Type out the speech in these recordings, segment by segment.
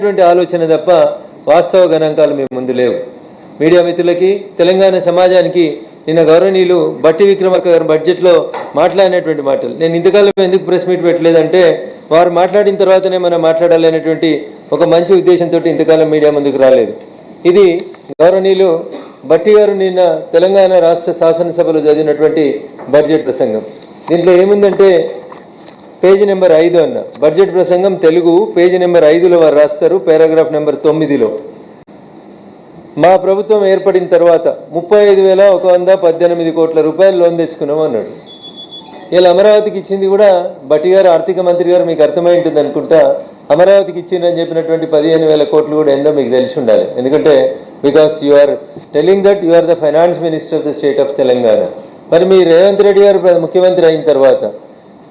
అటువంటి ఆలోచన తప్ప వాస్తవ గణాంకాలు మీ ముందు లేవు. మీడియా మిత్రులకి తెలంగాణ సమాజానికి నిన్న గౌరవనీయులు బట్టి విక్రమార్క బడ్జెట్లో మాట్లాడినటువంటి మాటలు. నేను ఇంతకాలం ఎందుకు ప్రెస్ మీట్ పెట్టలేదంటే వారు మాట్లాడిన తర్వాతనే మనం మాట్లాడాలి అనేటువంటి ఒక మంచి ఉద్దేశంతో ఇంతకాలం మీడియా ముందుకు రాలేదు. ఇది గౌరవనీయులు బట్టి గారు నిన్న తెలంగాణ రాష్ట్ర శాసనసభలో చదివినటువంటి బడ్జెట్ ప్రసంగం. దీంట్లో ఏముందంటే పేజీ నెంబర్ ఐదు అన్న. బడ్జెట్ ప్రసంగం తెలుగు పేజీ నెంబర్ ఐదులో వారు రాస్తారు పారాగ్రాఫ్ నెంబర్ తొమ్మిదిలో. మా ప్రభుత్వం ఏర్పడిన తర్వాత ముప్పై ఐదు వేల ఒక వంద పద్దెనిమిది కోట్ల రూపాయలు లోన్ తెచ్చుకున్నాం అన్నాడు. ఇలా అమరావతికి ఇచ్చింది కూడా బట్టి గారు ఆర్థిక మంత్రి గారు మీకు అర్థమై ఉంటుంది అనుకుంటా అమరావతికి ఇచ్చిందని చెప్పినటువంటి పదిహేను వేల కోట్లు కూడా ఏందో మీకు తెలిసి ఉండాలి. ఎందుకంటే because you are telling that you are the finance minister of the state of Telangana మరి మీ రేవంత్ రెడ్డి గారు ప్ర- ముఖ్యమంత్రి అయిన తర్వాత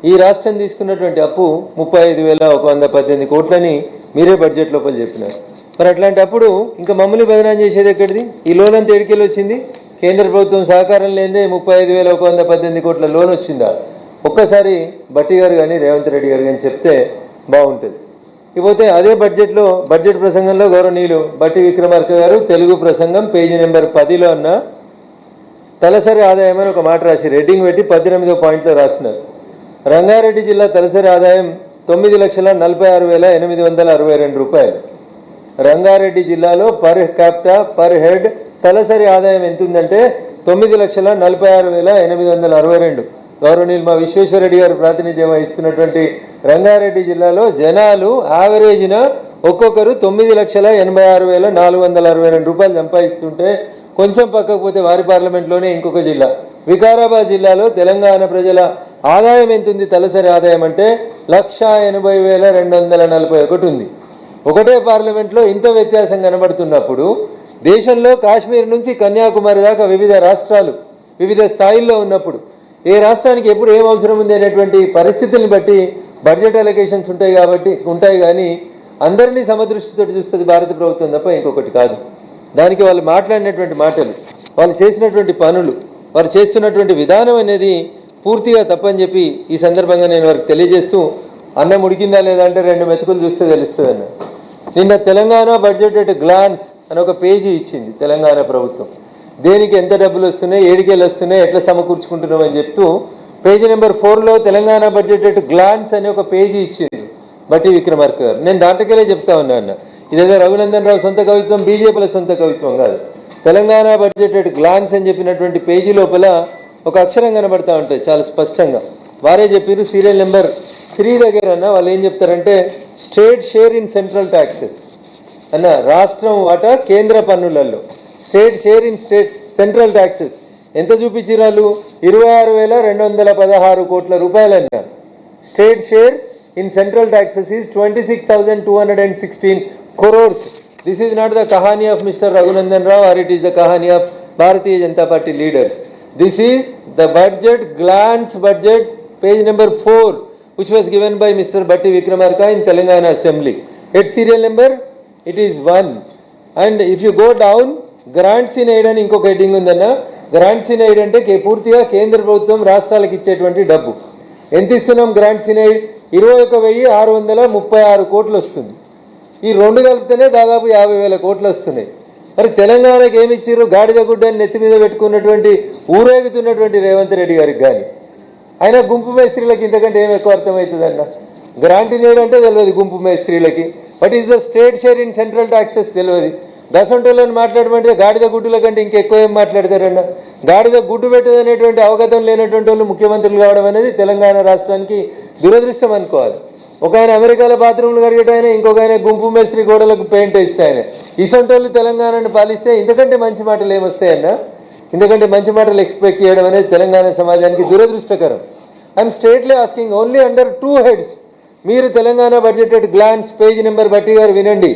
ఈ రాష్ట్రం తీసుకున్నటువంటి అప్పు ముప్పై ఐదు వేల ఒక వంద పద్దెనిమిది కోట్లని మీరే బడ్జెట్ లోపల చెప్పినారు. మరి అట్లాంటి అప్పుడు ఇంకా మమ్మల్ని బదనాం చేసేది ఎక్కడిది? ఈ లోన్ అంతా ఎడికెళ్ళి వచ్చింది? కేంద్ర ప్రభుత్వం సహకారం లేదే ముప్పై ఐదు వేల ఒక వంద పద్దెనిమిది కోట్ల లోన్ వచ్చిందా? ఒక్కసారి బట్టి గారు కానీ రేవంత్ రెడ్డి గారు కానీ చెప్తే బాగుంటుంది. ఇకపోతే అదే బడ్జెట్లో బడ్జెట్ ప్రసంగంలో గౌరవనీయులు బట్టి విక్రమార్క గారు తెలుగు ప్రసంగం పేజీ నెంబర్ పదిలో ఉన్న తలసరి ఆదాయం అని ఒక మాట రాసి రెడ్డింగ్ పెట్టి పద్దెనిమిదో పాయింట్లో రాసినారు. రంగారెడ్డి జిల్లా తలసరి ఆదాయం తొమ్మిది లక్షల నలభై ఆరు వేల ఎనిమిది వందల అరవై రెండు రూపాయలు. రంగారెడ్డి జిల్లాలో పర్ క్యాప్టా పర్ హెడ్ తలసరి ఆదాయం ఎంత ఉందంటే తొమ్మిది లక్షల నలభై ఆరు వేల ఎనిమిది వందల అరవై రెండు. గౌరవనీయులు మా విశ్వేశ్వరరెడ్డి గారు ప్రాతినిధ్యం వహిస్తున్నటువంటి రంగారెడ్డి జిల్లాలో జనాలు యావరేజ్న ఒక్కొక్కరు తొమ్మిది లక్షల ఎనభై ఆరు వేల నాలుగు వందల అరవై రెండు రూపాయలు సంపాదిస్తుంటే కొంచెం పక్కకు పోతే వారి పార్లమెంట్లోనే ఇంకొక జిల్లా. వికారాబాద్ జిల్లాలో తెలంగాణ ప్రజల ఆదాయం ఎంత ఉంది తలసరి ఆదాయం అంటే లక్ష ఎనభై వేల రెండు వందల నలభై ఒకటి ఉంది. ఒకటే పార్లమెంట్లో ఇంత వ్యత్యాసం కనబడుతున్నప్పుడు దేశంలో కాశ్మీర్ నుంచి కన్యాకుమారి దాకా వివిధ రాష్ట్రాలు వివిధ స్థాయిల్లో ఉన్నప్పుడు ఏ రాష్ట్రానికి ఎప్పుడు ఏం అవసరం ఉంది అనేటువంటి పరిస్థితుల్ని బట్టి బడ్జెట్ అలొకేషన్స్ ఉంటాయి కాబట్టి ఉంటాయి కానీ అందరినీ సమదృష్టితో చూస్తుంది భారత ప్రభుత్వం తప్ప ఇంకొకటి కాదు. దానికి వాళ్ళు మాట్లాడినటువంటి మాటలు వాళ్ళు చేసినటువంటి పనులు వారు చేస్తున్నటువంటి విధానం అనేది పూర్తిగా తప్పని చెప్పి ఈ సందర్భంగా నేను వారికి తెలియజేస్తూ అన్నం ఉడికిందా లేదా అంటే రెండు మెతుకులు చూస్తే తెలుస్తుంది అన్న. నిన్న తెలంగాణ బడ్జెట్ ఎట్ గ్లాన్స్ అని ఒక పేజీ ఇచ్చింది తెలంగాణ ప్రభుత్వం. దేనికి ఎంత డబ్బులు వస్తున్నాయి ఏడికేలు వస్తున్నాయి ఎట్లా సమకూర్చుకుంటున్నాం అని చెప్తూ పేజీ నెంబర్ ఫోర్లో తెలంగాణ బడ్జెట్ ఎట్ గ్లాన్స్ అని ఒక పేజీ ఇచ్చింది బట్టి విక్రమార్క గారు. నేను దాంట్లోకెళ్ళే చెప్తా ఉన్నా అన్న. ఇదేదో రఘునందన్ రావు సొంత కవిత్వం బీజేపీల సొంత కవిత్వం కాదు. తెలంగాణ బడ్జెట్ ఎట్ గ్లాన్స్ అని చెప్పినటువంటి పేజీ లోపల ఒక అక్షరం కనబడతా ఉంటుంది చాలా స్పష్టంగా. వారే చెప్పారు సీరియల్ నెంబర్ త్రీ దగ్గర అన్న వాళ్ళు ఏం చెప్తారంటే state share in central taxes అన్న రాష్ట్రం వాటా కేంద్ర పన్నులలో. State share in state central taxes ఎంత చూపించిరాలు ఇరవై ఆరు వేల రెండు వందల పదహారు కోట్ల రూపాయలు అన్నారు. State share in central taxes is twenty six thousand two hundred and sixteen crores. This is not the kahani of mister Raghunandan Rao or it is the kahani of Bharatiya Janata Party. This is the budget glance budget page number four which was given by mister Bhatti Vikramarka in Telangana assembly Head serial number it is one and if you go down grants in aid అని ఇంకొక heading ఉందన్న grants in aid అంటే పూర్తిగా కేంద్ర ప్రభుత్వం రాష్ట్రాలకు ఇచ్చేటువంటి డబ్బు ఎంత ఇస్తున్నాం గ్రాంట్స్ ఇన్ ఎయిడ్ ఇరవై ఒక వెయ్యి ఆరు వందల ముప్పై ఆరు కోట్లు వస్తుంది ఈ రెండు కలిపితేనే దాదాపు యాభై వేల కోట్లు వస్తున్నాయి మరి తెలంగాణకి ఏమి ఇచ్చారు గాడిద గుడ్డని నెత్తి మీద పెట్టుకున్నటువంటి ఊరేగుతున్నటువంటి రేవంత్ రెడ్డి గారికి కానీ ఆయన గుంపు మేస్త్రీలకి ఇంతకంటే ఏం ఎక్కువ అర్థమవుతుందన్న గ్రాంట్ నేడు తెలియదు గుంపు మేస్త్రీలకి. But is the state share in central taxes తెలియదు దసంటోళ్ళని మాట్లాడమంటే గాడిద గుడ్డుల కంటే ఇంకెక్కువ ఏం మాట్లాడతారన్న గాడిద గుడ్డు పెట్టదనేటువంటి అవగతం లేనటువంటి వాళ్ళు ముఖ్యమంత్రులు కావడం అనేది తెలంగాణ రాష్ట్రానికి దురదృష్టం అనుకోవాలి. ఒక ఆయన అమెరికాలో బాత్రూమ్లు కడిగేట ఆయన ఇంకొక ఆయన గుంపు మేస్త్రి గోడలకు పెయింట్ వేసిన ఆయన. ఇసంటోళ్ళు తెలంగాణను పాలిస్తే ఇంతకంటే మంచి మాటలు ఏమొస్తాయన్నా? ఇంతకంటే మంచి మాటలు ఎక్స్పెక్ట్ చేయడం అనేది తెలంగాణ సమాజానికి దురదృష్టకరం. I'm straightly asking only under two heads మీరు Telangana budget glance page number Bhatti garu వినండి.